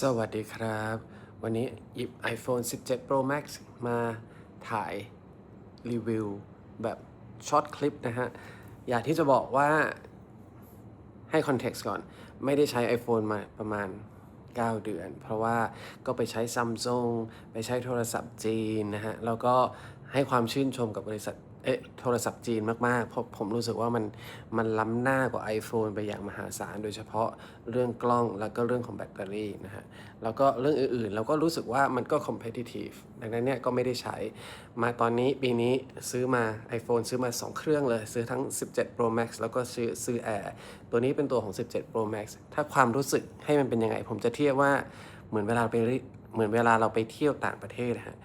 สวัสดีครับ วันนี้หยิบ iPhone 17 Pro Max มาถ่ายรีวิวแบบช็อตคลิปนะฮะ อยากที่จะบอกว่าให้คอนเท็กซ์ก่อน ไม่ได้ใช้ iPhone มาประมาณ 9 เดือน เพราะว่าก็ไปใช้ Samsung ไปใช้โทรศัพท์จีนนะฮะ แล้วก็ให้ความชื่นชมกับบริษัท เอ๊ะโทรศัพท์จีนมากๆ เพราะผมรู้สึกว่ามันมันล้ำหน้ากว่า iPhone ไปอย่างมหาศาล โดยเฉพาะเรื่องกล้องแล้วก็เรื่องของแบตเตอรี่นะฮะ แล้วก็เรื่องอื่นๆ เราก็รู้สึกว่ามันก็ competitive ดังนั้นเนี่ยก็ไม่ได้ใช้ มาตอนนี้ปีนี้ซื้อมา iPhone ซื้อมา 2 เครื่องเลย ซื้อทั้ง 17 Pro Max แล้วก็ซื้อซื้อ Air ตัวนี้เป็นตัวของ 17 Pro Max ถ้าความรู้สึกให้มันเป็นยังไง ผมจะเทียบว่าเหมือนเวลาไปเหมือนเวลาเราไปเที่ยวต่างประเทศอะฮะ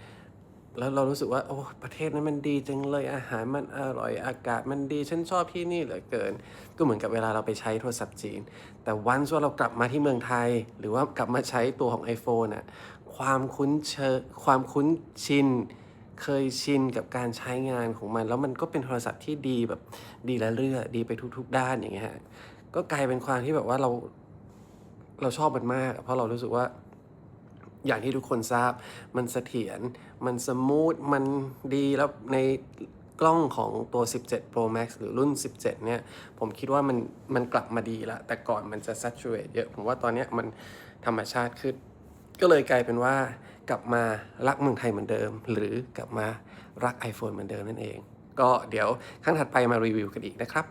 แล้วเรารู้สึกว่าโอ้ประเทศนั้นมันดีจังเลยอาหารมันอร่อยอากาศมันดีฉันชอบที่นี่เหลือเกิน ก็เหมือนกับเวลาเราไปใช้โทรศัพท์จีน แต่วันส่วนเรากลับมาที่เมืองไทย หรือว่ากลับมาใช้ตัวของ iPhone อะความคุ้นเชความคุ้นชินเคยชินกับการใช้งานของมัน แล้วมันก็เป็นโทรศัพท์ที่ดีแบบดีละเรื่อดีไปทุก ๆ ด้านอย่างเงี้ยฮะก็กลายเป็นความที่แบบว่าเราเราชอบมันมาก เพราะเรารู้สึกว่า อย่างที่ทุกคนทราบ มันเสถียร มันสมูท มันดีแล้วในกล้องของตัว 17 Pro Max หรือรุ่น 17 เนี่ย ผมคิดว่ามันมันกลับมาดีล้วแต่ก่อนมันจะ saturate เยอะ ผมว่าตอนเนี้ยมันธรรมชาติขึ้น ก็เลยกลายเป็นว่ากลับมารักเมืองไทยเหมือนเดิม หรือกลับมารัก iPhone เหมือนเดิมนั่นเอง ก็เดี๋ยวครั้งถัดไปมารีวิวกันอีกนะครับ